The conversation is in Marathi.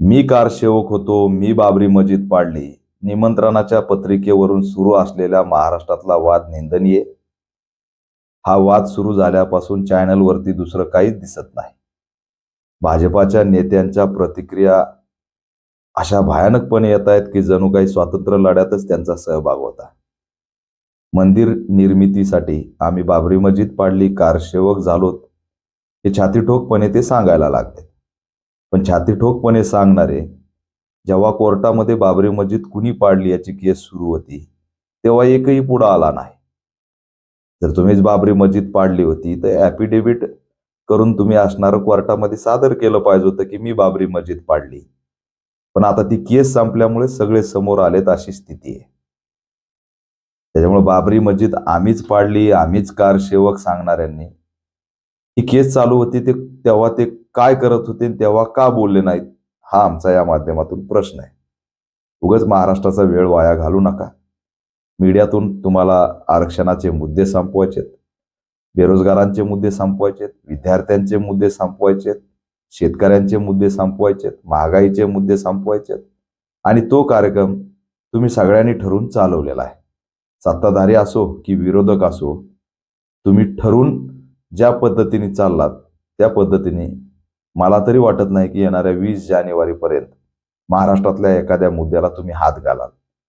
मी कारसेवक होतो मी बाबरी मस्जिद पाडली. निमंत्रणाच्या पत्रिकेवरून सुरू असलेला महाराष्ट्रातला वाद निंदनीय. हा वाद सुरू झाल्यापासून चॅनलवरती दुसरं काहीच दिसत नाही. भाजपाच्या नेत्यांच्या प्रतिक्रिया अशा भयानकपणे येत आहेत की जणू काही स्वातंत्र्य लढ्यातच त्यांचा सहभाग होता. मंदिर निर्मितीसाठी आम्ही बाबरी मस्जिद पाडली कारसेवक झालोत हे छातीठोकपणे ते सांगायला लागले पण छाती ठोकपणे सांगणारे जेव्हा कोर्टामध्ये बाबरी मस्जिद कुणी पाडली याची केस सुरू होती तेव्हा एकही पुढं आला नाही. जर तुम्हीच बाबरी मस्जिद पाडली होती तर ॲफिडेव्हिट करून तुम्ही असणारं कोर्टामध्ये सादर केलं पाहिजे होतं की मी बाबरी मस्जिद पाडली. पण आता ती केस संपल्यामुळे सगळे समोर आलेत अशी स्थिती आहे. त्याच्यामुळे बाबरी मस्जिद आम्हीच पाडली आम्हीच कारसेवक सांगणाऱ्यांनी. ही केस चालू होती ते तेव्हा ते काय करत होते तेव्हा का बोलले नाहीत? हा आमचा या माध्यमातून प्रश्न आहे. उगाच महाराष्ट्राचा वेळ वाया घालू नका. मीडियातून तुम्हाला आरक्षणाचे मुद्दे संपवायचेत. बेरोजगारांचे मुद्दे संपवायचेत. विद्यार्थ्यांचे मुद्दे संपवायचेत. शेतकऱ्यांचे मुद्दे संपवायचेत. महागाईचे मुद्दे संपवायचेत. आणि तो कार्यक्रम तुम्ही सगळ्यांनी ठरवून चालवलेला आहे. सत्ताधारी असो की विरोधक असो तुम्ही ठरून ज्या पद्धतीने चाललात त्या पद्धतीने मला तरी वाटत नाही की येणाऱ्या वीस जानेवारीपर्यंत महाराष्ट्रातल्या एखाद्या मुद्द्याला तुम्ही हात घालाल.